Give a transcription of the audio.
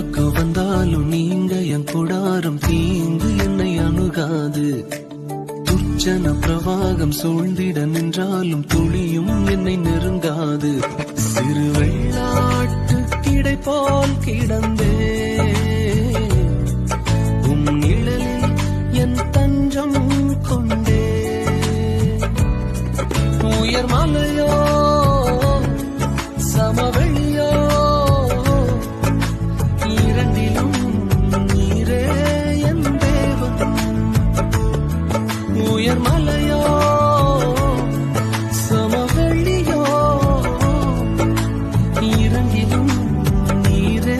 பக்கம் வந்தாலும் நீங்க என் கொடாரம் தீங்கு என்னை அணுகாது. துர்ச்சன பிரவாகம் சூழ்ந்திட நின்றாலும் துளியும் என்னை நெருங்காது. சிறு வெள்ளாட்டு கிடை போல் கிடந்தே. உம் நிழலில் உயர் மலையோ நீரே